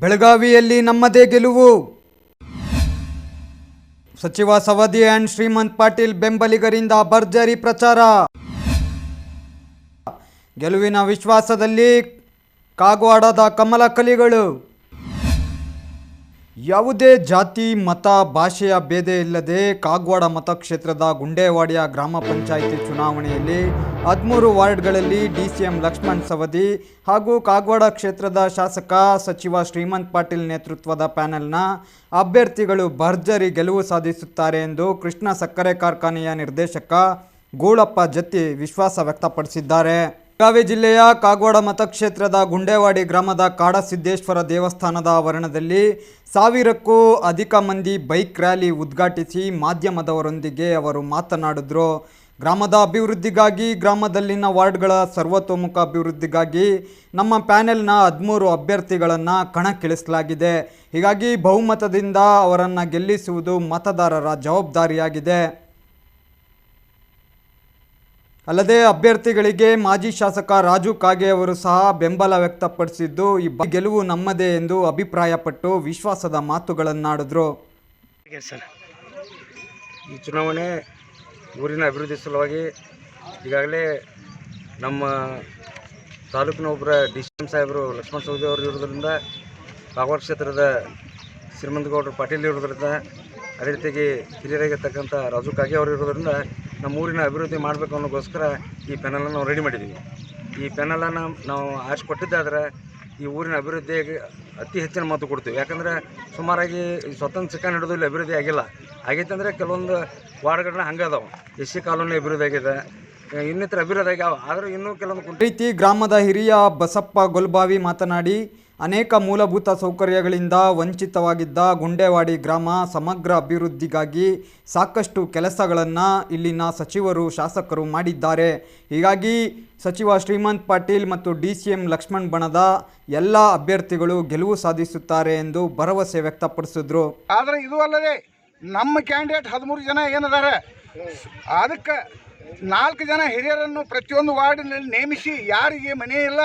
ಬೆಳಗಾವಿಯಲ್ಲಿ ನಮ್ಮದೇ ಗೆಲುವು. ಸಚಿವ ಸವದಿ ಅಂಡ್ ಶ್ರೀಮಂತ್ ಪಾಟೀಲ್ ಬೆಂಬಲಿಗರಿಂದ ಭರ್ಜರಿ ಪ್ರಚಾರ. ಗೆಲುವಿನ ವಿಶ್ವಾಸದಲ್ಲಿ ಕಾಗವಾಡದ ಕಮಲ ಕಲಿಗಳು. ಯಾವುದೇ ಜಾತಿ, ಮತ, ಭಾಷೆಯ ಭೇದ ಇಲ್ಲದೆ ಕಾಗವಾಡ ಮತಕ್ಷೇತ್ರದ ಗುಂಡೇವಾಡಿಯ ಗ್ರಾಮ ಪಂಚಾಯಿತಿ ಚುನಾವಣೆಯಲ್ಲಿ ಹದಿಮೂರು ವಾರ್ಡ್ಗಳಲ್ಲಿ D C M Laxman Savadi ಹಾಗೂ ಕಾಗವಾಡ ಕ್ಷೇತ್ರದ ಶಾಸಕ ಸಚಿವ ಶ್ರೀಮಂತ್ ಪಾಟೀಲ್ ನೇತೃತ್ವದ ಪ್ಯಾನೆಲ್ನ ಅಭ್ಯರ್ಥಿಗಳು ಭರ್ಜರಿ ಗೆಲುವು ಸಾಧಿಸುತ್ತಾರೆ ಎಂದು ಕೃಷ್ಣ ಸಕ್ಕರೆ ಕಾರ್ಖಾನೆಯ ನಿರ್ದೇಶಕ ಗೂಳಪ್ಪ ಜತ್ತಿ ವಿಶ್ವಾಸ ವ್ಯಕ್ತಪಡಿಸಿದ್ದಾರೆ. ಬೆಳಗಾವಿ ಜಿಲ್ಲೆಯ ಕಾಗವಾಡ ಮತಕ್ಷೇತ್ರದ ಗುಂಡೇವಾಡಿ ಗ್ರಾಮದ ಕಾಡಸಿದ್ದೇಶ್ವರ ದೇವಸ್ಥಾನದ ಆವರಣದಲ್ಲಿ ಸಾವಿರಕ್ಕೂ ಅಧಿಕ ಮಂದಿ ಬೈಕ್ ರ್ಯಾಲಿ ಉದ್ಘಾಟಿಸಿ ಮಾಧ್ಯಮದವರೊಂದಿಗೆ ಅವರು ಮಾತನಾಡಿದ್ರು. ಗ್ರಾಮದ ಅಭಿವೃದ್ಧಿಗಾಗಿ, ಗ್ರಾಮದಲ್ಲಿನ ವಾರ್ಡ್ಗಳ ಸರ್ವತೋಮುಖ ಅಭಿವೃದ್ಧಿಗಾಗಿ ನಮ್ಮ ಪ್ಯಾನೆಲ್ನ ಹದಿಮೂರು ಅಭ್ಯರ್ಥಿಗಳನ್ನು ಕಣಕ್ಕಿಳಿಸಲಾಗಿದೆ. ಹೀಗಾಗಿ ಬಹುಮತದಿಂದ ಅವರನ್ನು ಗೆಲ್ಲಿಸುವುದು ಮತದಾರರ ಜವಾಬ್ದಾರಿಯಾಗಿದೆ. ಅಲ್ಲದೆ ಅಭ್ಯರ್ಥಿಗಳಿಗೆ ಮಾಜಿ ಶಾಸಕ ರಾಜು ಕಾಗೆ ಅವರು ಸಹ ಬೆಂಬಲ ವ್ಯಕ್ತಪಡಿಸಿದ್ದು, ಈ ಗೆಲುವು ನಮ್ಮದೇ ಎಂದು ಅಭಿಪ್ರಾಯಪಟ್ಟು ವಿಶ್ವಾಸದ ಮಾತುಗಳನ್ನಾಡಿದ್ರು. ಸರ್? ಈ ಚುನಾವಣೆ ಊರಿನ ಅಭಿವೃದ್ಧಿ ಸಲುವಾಗಿ ಈಗಾಗಲೇ ನಮ್ಮ ತಾಲೂಕಿನ ಒಬ್ಬರ ಡಿ ಸಿ ಎಂ ಸಾಹೇಬರು ಲಕ್ಷ್ಮಣ ಸವದಿ ಅವರು ಇರೋದ್ರಿಂದ ಕಾಗವಾಡ ಕ್ಷೇತ್ರದ ಶ್ರೀಮಂತಗೌಡರು ಪಾಟೀಲ್ ಇರೋದ್ರಿಂದ ಅದೇ ರೀತಿಯಾಗಿ ಹಿರಿಯರಾಗಿರ್ತಕ್ಕಂಥ ರಾಜು ಕಾಗೆ ಅವರು ಇರೋದ್ರಿಂದ ನಮ್ಮ ಊರಿನ ಅಭಿವೃದ್ಧಿ ಮಾಡಬೇಕು ಅನ್ನೋಕ್ಕೋಸ್ಕರ ಈ ಪೆನಲನ್ನು ನಾವು ರೆಡಿ ಮಾಡಿದ್ದೀವಿ ಈ ಪೆನಲನ್ನು ನಾವು ಆಶ್ ಕೊಟ್ಟಿದ್ದಾದ್ರೆ ಈ ಊರಿನ ಅಭಿವೃದ್ಧಿಗೆ ಅತಿ ಹೆಚ್ಚಿನ ಮಹತ್ವ ಕೊಡ್ತೀವಿ. ಯಾಕಂದರೆ ಸುಮಾರಾಗಿ ಸ್ವತಂತ್ರ ಸಿಕ್ಕ ಹಿಡಿದು ಇಲ್ಲಿ ಅಭಿವೃದ್ಧಿ ಆಗಿಲ್ಲ. ಆಗೈತೆ ಅಂದರೆ ಕೆಲವೊಂದು ವಾರ್ಡ್ಗಳನ್ನ ಹಂಗೆ ಅದಾವೆ. ಎಸ್ ಸಿ ಕಾಲೋನಿ ಅಭಿವೃದ್ಧಿ ಆಗಿದೆ. ಇನ್ನಿತರ ಅಭಿವೃದ್ಧಿ ಆಗ್ಯಾವ ಆದರೂ ಇನ್ನೂ ಕೆಲವೊಂದು ರೀತಿ ಗ್ರಾಮದ ಹಿರಿಯ ಬಸಪ್ಪ ಗೊಲ್ಬಾವಿ ಮಾತನಾಡಿ ಅನೇಕ ಮೂಲಭೂತ ಸೌಕರ್ಯಗಳಿಂದ ವಂಚಿತವಾಗಿದ್ದ ಗುಂಡೇವಾಡಿ ಗ್ರಾಮ ಸಮಗ್ರ ಅಭಿವೃದ್ಧಿಗಾಗಿ ಸಾಕಷ್ಟು ಕೆಲಸಗಳನ್ನು ಇಲ್ಲಿನ ಸಚಿವರು, ಶಾಸಕರು ಮಾಡಿದ್ದಾರೆ. ಹೀಗಾಗಿ ಸಚಿವ ಶ್ರೀಮಂತ್ ಪಾಟೀಲ್ ಮತ್ತು ಡಿ ಸಿ ಎಂ ಲಕ್ಷ್ಮಣ್ ಬಣದ ಎಲ್ಲ ಅಭ್ಯರ್ಥಿಗಳು ಗೆಲುವು ಸಾಧಿಸುತ್ತಾರೆ ಎಂದು ಭರವಸೆ ವ್ಯಕ್ತಪಡಿಸಿದ್ರು. ಆದರೆ ಇದು ಅಲ್ಲದೆ ನಮ್ಮ ಕ್ಯಾಂಡಿಡೇಟ್ ಹದಿಮೂರು ಜನ ಏನಿದ್ದಾರೆ ಅದಕ್ಕೆ ನಾಲ್ಕು ಜನ ಹಿರಿಯರನ್ನು ಪ್ರತಿಯೊಂದು ವಾರ್ಡಿನಲ್ಲಿ ನೇಮಿಸಿ ಯಾರಿಗೆ ಮನೆ ಇಲ್ಲ,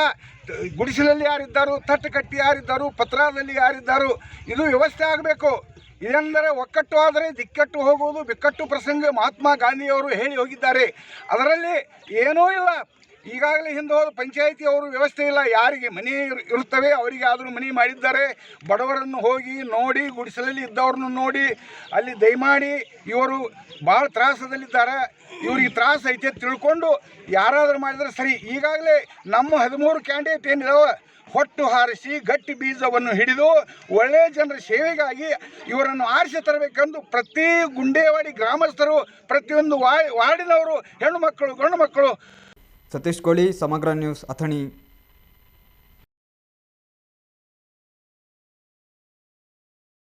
ಗುಡಿಸಲಲ್ಲಿ ಯಾರಿದ್ದಾರು, ತಟ್ಟು ಕಟ್ಟಿ ಯಾರಿದ್ದಾರು, ಪತ್ರದಲ್ಲಿ ಯಾರಿದ್ದಾರು, ಇದು ವ್ಯವಸ್ಥೆ ಆಗಬೇಕು. ಇದೆಂದರೆ ಒಕ್ಕಟ್ಟು ಆದರೆ ದಿಕ್ಕಟ್ಟು ಹೋಗುವುದು, ಬಿಕ್ಕಟ್ಟು ಪ್ರಸಂಗ ಮಹಾತ್ಮ ಗಾಂಧಿಯವರು ಹೇಳಿ ಹೋಗಿದ್ದಾರೆ. ಅದರಲ್ಲಿ ಏನೂ ಇಲ್ಲ. ಈಗಾಗಲೇ ಹಿಂದೆ ಹೋದ ಪಂಚಾಯಿತಿ ಅವರು ವ್ಯವಸ್ಥೆ ಇಲ್ಲ, ಯಾರಿಗೆ ಮನೆ ಇರ್- ಇರುತ್ತವೆ, ಅವರಿಗೆ ಆದರೂ ಮನೆ ಮಾಡಿದ್ದಾರೆ. ಬಡವರನ್ನು ಹೋಗಿ ನೋಡಿ, ಗುಡಿಸಲಲ್ಲಿ ಇದ್ದವ್ರನ್ನು ನೋಡಿ, ಅಲ್ಲಿ ದಯಮಾಡಿ ಇವರು ಭಾಳ ತ್ರಾಸದಲ್ಲಿದ್ದಾರೆ. ಇವ್ರಿಗೆ ತ್ರಾಸ ಐತೆ ತಿಳ್ಕೊಂಡು ಯಾರಾದರೂ ಮಾಡಿದರೆ ಸರಿ. ಈಗಾಗಲೇ ನಮ್ಮ ಹದಿಮೂರು ಕ್ಯಾಂಡಿಡೇಟ್ ಏನಿದಾವೆ? ಹೊಟ್ಟು ಹಾರಿಸಿ, ಗಟ್ಟಿ ಬೀಜವನ್ನು ಹಿಡಿದು ಒಳ್ಳೆಯ ಜನರ ಸೇವೆಗಾಗಿ ಇವರನ್ನು ಆರಿಸಿ ತರಬೇಕೆಂದು ಪ್ರತಿ ಗುಂಡೇವಾಡಿ ಗ್ರಾಮಸ್ಥರು, ಪ್ರತಿಯೊಂದು ವಾರ್ಡಿನವರು, ಹೆಣ್ಣು ಮಕ್ಕಳು, ಗಂಡು ಮಕ್ಕಳು સતીશ કોહલી સમગ્ર ન્યૂઝ અથણી